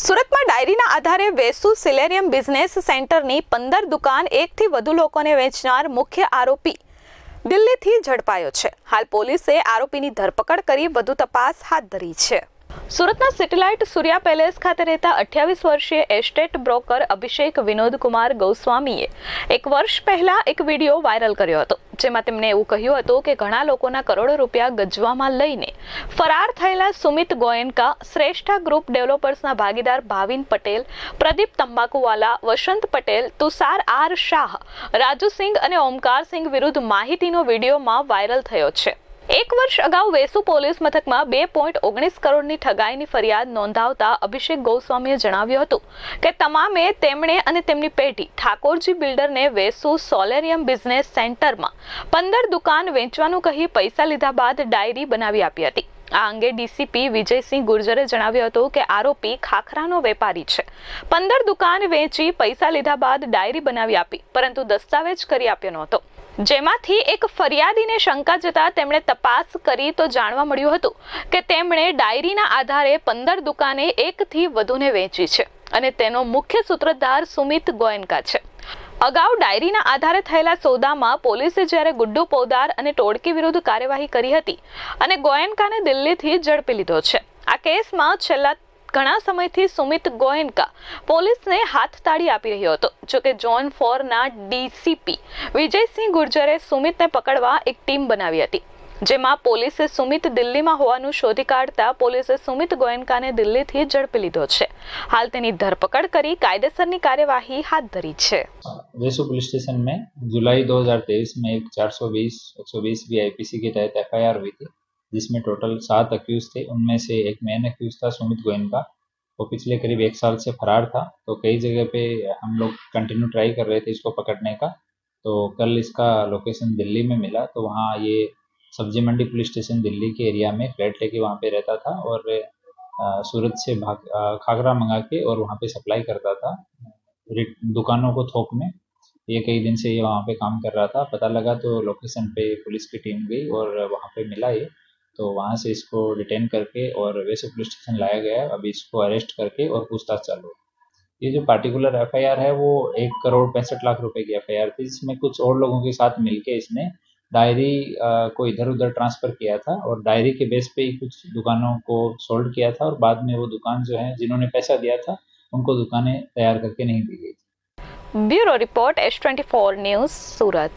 સુરતમાં ડાયરીના આધારે વેસુ સિલેરિયમ બિઝનેસ સેન્ટરની પંદર દુકાન એકથી વધુ લોકોને વેચનાર મુખ્ય આરોપી દિલ્હીથી ઝડપાયો છે. હાલ પોલીસે આરોપીની ધરપકડ કરી વધુ તપાસ હાથ ધરી છે. સુરતના સેટેલાઇટ સૂર્યા પેલેસ ખાતે રહેતા અઠ્યાવીસ વર્ષીય એસ્ટેટ બ્રોકર અભિષેક વિનોદ કુમાર ગોસ્વામીએ એક વર્ષ પહેલા એક વીડિયો વાયરલ કર્યો હતો. જેમાં તેમણે એવું કહ્યું હતું કે ઘણા લોકોના કરોડો રૂપિયા ગજવામાં લઈને ફરાર થયેલા સુમિત ગોયનકા શ્રેષ્ઠા ગ્રુપ ડેવલપર્સના ભાગીદાર ભાવિન પટેલ, પ્રદીપ તંબાકુવાલા, વસંત પટેલ, તુષાર આર શાહ રાજુસિંહ અને ઓમકાર સિંઘ વિરુદ્ધ માહિતીનો વિડીયોમાં વાયરલ થયો છે. એક વર્ષ અગાઉ વેસુ પોલીસ મથકમાં બે પોઈન્ટ ઓગણીસ કરોડની ઠગાઈની ફરિયાદ નોંધાવતા અભિષેક ગોસ્વામીએ જણાવ્યું હતું કે તમામે તેમણે અને તેમની પેઢી ઠાકોરજી બિલ્ડરને વેસુ સોલેરિયમ બિઝનેસ સેન્ટરમાં પંદર દુકાન વેચવાનું કહી પૈસા લીધા બાદ ડાયરી બનાવી આપી હતી. આ અંગે ડીસીપી વિજયસિંહ ગુર્જરે જણાવ્યું હતું કે આરોપી ખાખરાનો વેપારી છે. પંદર દુકાન વેચી પૈસા લીધા બાદ ડાયરી બનાવી આપી, પરંતુ દસ્તાવેજ કરી આપ્યો નહોતો. જેમાંથી એક ફરિયાદીને શંકા જતા તેમણે તપાસ કરી તો જાણવા મળ્યું હતું કે તેમણે ડાયરીના આધારે પંદર દુકાને એકથી વધુને વેચી છે અને તેનો મુખ્ય સૂત્રધાર સુમિત ગોયનકા છે. અગાઉ ડાયરીના આધારે થયેલા સોદામાં પોલીસે જ્યારે ગુડ્ડુ પોદાર અને ટોળકી વિરુદ્ધ કાર્યવાહી કરી હતી અને ગોયનકાને દિલ્હીથી ઝડપી લીધો છે. આ કેસમાં છેલ્લા ઘણા સમયથી સુમિત ગોયનકા પોલીસને હાથ તાળી આપી રહ્યો હતો જોકે ઝોન ફોરના ડીસીપી વિજયસિંહ ગુર્જરે સુમિતને પકડવા એક ટીમ બનાવી હતી જેમાં પોલીસે સુમિત દિલ્હીમાં હોવાનું શોધી કાઢતા પોલીસે સુમિત ગોયનકાને દિલ્હીથી ઝડપી લીધો છે હાલ તેની ધરપકડ કરી કાયદેસરની કાર્યવાહી હાથ ધરી છે वेसु पुलिस स्टेशन में जुलाई 2023 में एक 420 120 बी आईपीसी के तहत एफआईआर हुई थी जिसमें टोटल सात अक्यूज थे, उनमें से एक मेन अक्यूज था, सुमित गोयन का। वो पिछले करीब एक साल से फरार था तो कई जगह पे हम लोग कंटिन्यू ट्राई कर रहे थे इसको पकड़ने का। तो कल इसका लोकेशन दिल्ली में मिला तो वहाँ ये सब्ज़ी मंडी पुलिस स्टेशन दिल्ली के एरिया में फ्लैट लेके वहाँ पे रहता था और सूरत से भाग खागरा मंगा के और वहाँ पे सप्लाई करता था। दुकानों को थोक में। ये कई दिन से ये वहाँ पे काम कर रहा था। पता लगा तो लोकेशन पे पुलिस की टीम गई और वहाँ पे मिला ये। तो वहाँ से इसको डिटेन करके और वैसे पुलिस स्टेशन लाया गया अभी इसको अरेस्ट करके और पूछताछ चालू ये जो पार्टिकुलर एफआईआर है, वो एक करोड़ पैंसठ लाख रुपए की एफआईआर थी, जिसमें कुछ और लोगों के साथ मिलके इसने डायरी को इधर उधर ट्रांसफ़र किया था और डायरी के बेस पे ही कुछ दुकानों को सोल्ड किया था और बाद में वो दुकान जो है, जिन्होंने पैसा दिया था, उनको दुकानें तैयार करके नहीं दी गई थी। Bureau report S twenty four news, Surat.